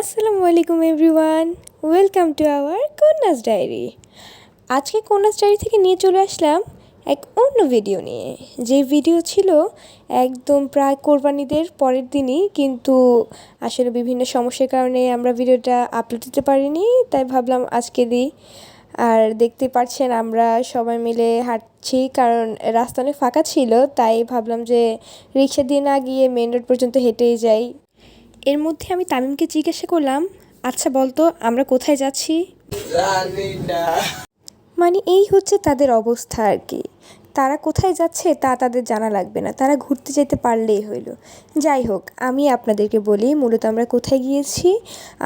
আসসালামু আলাইকুম everyone, welcome to our Kanya's diary. আজকে কন্যাস ডায়েরি থেকে নিয়ে চলে আসলাম এক অন্য ভিডিও নিয়ে। যে ভিডিও ছিল একদম প্রায় কোরবানিদের পরের দিনই, কিন্তু আসলে বিভিন্ন সমস্যার কারণে আমরা ভিডিওটা আপলোড দিতে পারিনি, তাই ভাবলাম আজকে দিই। আর দেখতে পাচ্ছেন আমরা সবাই মিলে হাঁটছি, কারণ রাস্তা অনেক ফাঁকা ছিল, তাই ভাবলাম যে রিক্সা দিয়ে না গিয়ে মেন রোড পর্যন্ত হেঁটেই যাই। এর মধ্যে আমি তামিমকে জিজ্ঞাসা করলাম আচ্ছা বলতো, আমরা কোথায় যাচ্ছি? মানে এই হচ্ছে তাদের অবস্থা আর কি। তারা কোথায় যাচ্ছে তা তাদের জানা লাগবে না। তারা ঘুরতে যেতে পারলেই হইল। যাই হোক, আমি আপনাদেরকে বলি, মূলত আমরা কোথায় গিয়েছি?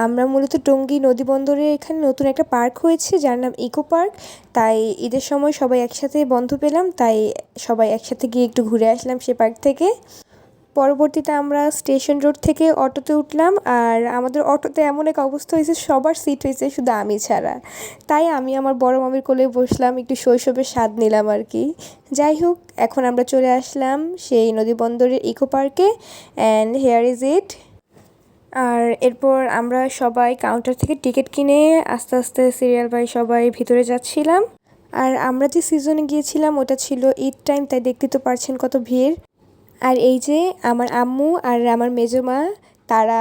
আমরা মূলত টঙ্গী নদী বন্দরে এখানে নতুন একটা পার্ক হয়েছে, যার নাম ইকো পার্ক। তাই ঈদের সময় সবাই একসাথে বন্ধ পেলাম, তাই সবাই একসাথে গিয়ে একটু ঘুরে আসলাম সে পার্ক থেকে। পরবর্তীতে আমরা স্টেশন রোড থেকে অটোতে উঠলাম আর আমাদের অটোতে এমন এক অবস্থা হয়েছে, সবার সিট হয়েছে শুধু আমি ছাড়া। তাই আমি আমার বড় মামির কোলে বসলাম, একটু শৈশবের স্বাদ নিলাম আর কি। যাই হোক, এখন আমরা চলে আসলাম সেই নদী বন্দরের ইকো পার্কে অ্যান্ড হেয়ার ইজ ইট আর এরপর আমরা সবাই কাউন্টার থেকে টিকিট কিনে আস্তে আস্তে সিরিয়াল বাই সবাই ভিতরে যাচ্ছিলাম। আর আমরা যে সিজনে গিয়েছিলাম, ওটা ছিল ঈদ টাইম তাই দেখতে তো পারছেন কত ভিড়। আর এই যে আমার আম্মু আর আমার মেজো মা তারা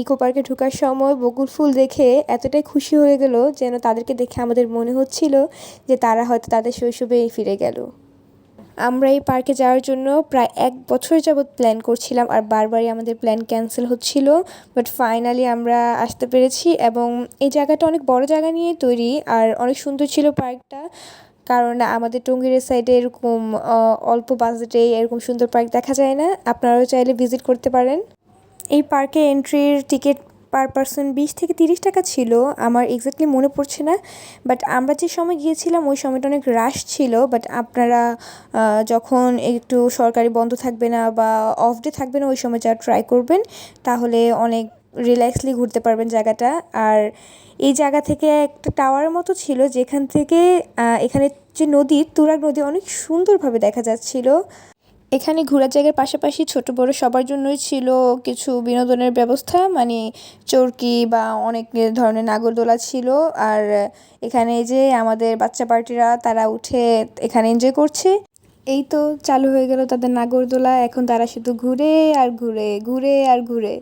ইকো পার্কে ঢোকার সময় বকুল ফুল দেখে এতটাই খুশি হয়ে গেল যেন তাদেরকে দেখে আমাদের মনে হচ্ছিল যে তারা হয়তো তাদের শৈশবে ফিরে গেল। আমরা এই পার্কে যাওয়ার জন্য প্রায় এক বছর যাবৎ প্ল্যান করছিলাম আর বারবারই আমাদের প্ল্যান ক্যান্সেল হচ্ছিল, বাট ফাইনালি আমরা আসতে পেরেছি এবং এই জায়গাটা অনেক বড় জায়গা নিয়ে তৈরি আর অনেক সুন্দর ছিল পার্কটা। কারণ আমাদের টঙ্গীরের সাইডে এরকম অল্প বাজেটে এরকম সুন্দর পার্ক দেখা যায় না। আপনারাও চাইলে ভিজিট করতে পারেন। এই পার্কে এন্ট্রির টিকিট পার পারসন বিশ থেকে তিরিশ টাকা ছিল। আমার এক্স্যাক্টলি মনে পড়ছে না। বাট আমরা যে সময় গিয়েছিলাম, ওই সময়টা অনেক রাশ ছিল। বাট আপনারা যখন একটু সরকারি বন্ধ থাকবে না বা অফ ডে থাকবে না, ওই সময় যা ট্রাই করবেন, তাহলে অনেক রিল্যাক্সলি ঘুরতে পারবেন জায়গাটা। আর এই জায়গা থেকে একটা টাওয়ারের মতো ছিল, যেখান থেকে এখানে যে নদী, তুরাগ নদী অনেক সুন্দরভাবে দেখা যাচ্ছিল। এখানে ঘোরার জায়গার পাশাপাশি ছোট বড় সবার জন্যই ছিল কিছু বিনোদনের ব্যবস্থা মানে চরকি বা অনেক ধরনের নাগরদোলা ছিল। আর এখানে যে আমাদের বাচ্চা পার্টিরা, তারা উঠে এখানে এনজয় করছে। এই তো চালু হয়ে গেল তাদের নাগরদোলা, এখন তারা শুধু ঘুরে আর ঘুরে ঘুরে আর ঘুরে।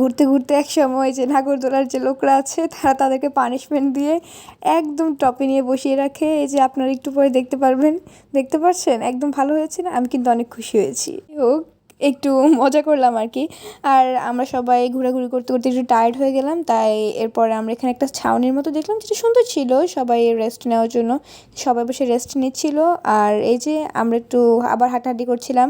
ঘুরতে ঘুরতে এক সময় যে নাগরদোলার যে লোকরা আছে, তারা তাদেরকে পানিশমেন্ট দিয়ে একদম টপে নিয়ে বসিয়ে রাখে। এই যে আপনারা একটু পরে দেখতে পারবেন। দেখতে পাচ্ছেন একদম ভালো হয়েছে না? আমি কিন্তু অনেক খুশি হয়েছি। হোক একটু মজা করলাম আর কি। আর আমরা সবাই ঘোরাঘুরি করতে করতে একটু টায়ার্ড হয়ে গেলাম, তাই এরপরে আমরা এখানে একটা ছাউনির মতো দেখলাম যেটা সুন্দর ছিল সবাই রেস্ট নেওয়ার জন্য। সবাই বসে রেস্ট নিচ্ছিল আর এই যে আমরা একটু আবার হাঁটাহাঁটি করছিলাম।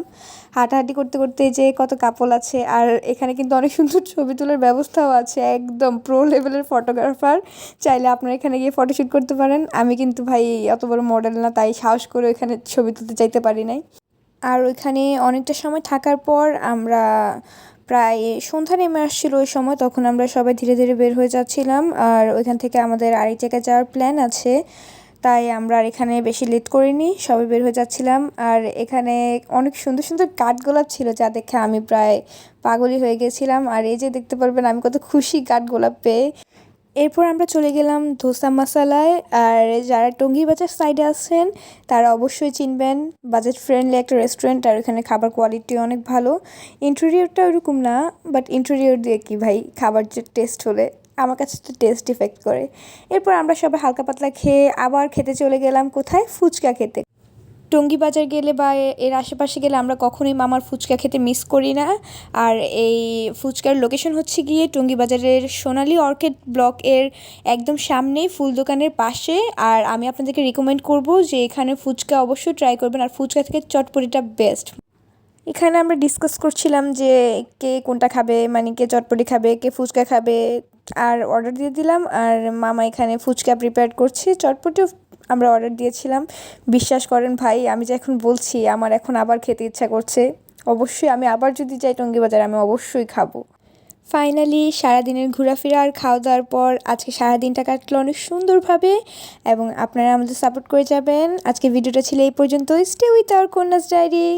হাঁটাহাঁটি করতে করতে যে কত কাপল আছে আর এখানে কিন্তু অনেক সুন্দর ছবি তোলার ব্যবস্থাও আছে, একদম প্রো লেভেলের ফটোগ্রাফার চাইলে আপনারা এখানে গিয়ে ফটোশ্যুট করতে পারেন। আমি কিন্তু ভাই অত বড় মডেল না, তাই সাহস করে এখানে ছবি তুলতে চাইতে পারি নাই। আর ওইখানে অনেকটা সময় থাকার পর আমরা প্রায় সন্ধ্যা নেমে আসছিল ওই সময়, তখন আমরা সবাই ধীরে ধীরে বের হয়ে যাচ্ছিলাম। আর ওইখান থেকে আমাদের আরেক জায়গায় যাওয়ার প্ল্যান আছে, তাই আমরা আর এখানে বেশি লেট করিনি, সবাই বের হয়ে যাচ্ছিলাম। আর এখানে অনেক সুন্দর সুন্দর কাঠগোলাপ ছিল, যা দেখে আমি প্রায় পাগলই হয়ে গেছিলাম। আর এই যে দেখতে পারবেন, আমি কত খুশি কাঠগোলাপ পেয়ে। এরপর আমরা চলে গেলাম ধোসা মশালায়, আর যারা টঙ্গী বাজার সাইডে আছেন, তারা অবশ্যই চিনবেন বাজেট ফ্রেন্ডলি একটা রেস্টুরেন্ট আর এখানে খাবার কোয়ালিটি অনেক ভালো। ইন্টেরিয়রটা ওরকম না বাট ইন্টেরিয়র দিয়ে কি ভাই, খাবার যে টেস্ট হলে, আমার কাছে তো টেস্ট ইফেক্ট করে। এরপর আমরা সবাই হালকা পাতলা খেয়ে আবার খেতে চলে গেলাম কোথায়? ফুচকা খেতে। টঙ্গী বাজার গেলে বা এর আশেপাশে গেলে আমরা কখনোই মামার ফুচকা খেতে মিস করি না। আর এই ফুচকার লোকেশন হচ্ছে গিয়ে টঙ্গী বাজারের সোনালি অর্কিড ব্লক এর একদম সামনেই ফুল দোকানের পাশে। আর আমি আপনাদেরকে রিকমেন্ড করব যে এখানে ফুচকা অবশ্যই ট্রাই করবেন। আর ফুচকা থেকে চটপটিটা বেস্ট এখানে আমরা ডিসকাস করছিলাম যে কে কোনটা খাবে মানে কে চটপটি খাবে, কে ফুচকা খাবে। আর অর্ডার দিয়ে দিলাম। আর মামা এখানে ফুচকা প্রিপেয়ার করছে। চটপটিও আমরা অর্ডার দিয়েছিলাম। বিশ্বাস করেন ভাই, আমি যে এখন বলছি, আমার এখন আবার খেতে ইচ্ছা করছে। অবশ্যই আমি আবার যদি যাই টঙ্গি বাজার আমি অবশ্যই খাব। ফাইনালি সারাদিনের ঘোরাফেরা আর খাওয়া দাওয়ার পর আজকে সারাদিনটা কাটলো অনেক সুন্দরভাবে এবং আপনারা আমাদের সাপোর্ট করে যাবেন। আজকে ভিডিওটা ছিল এই পর্যন্ত stay with our Kanya's diary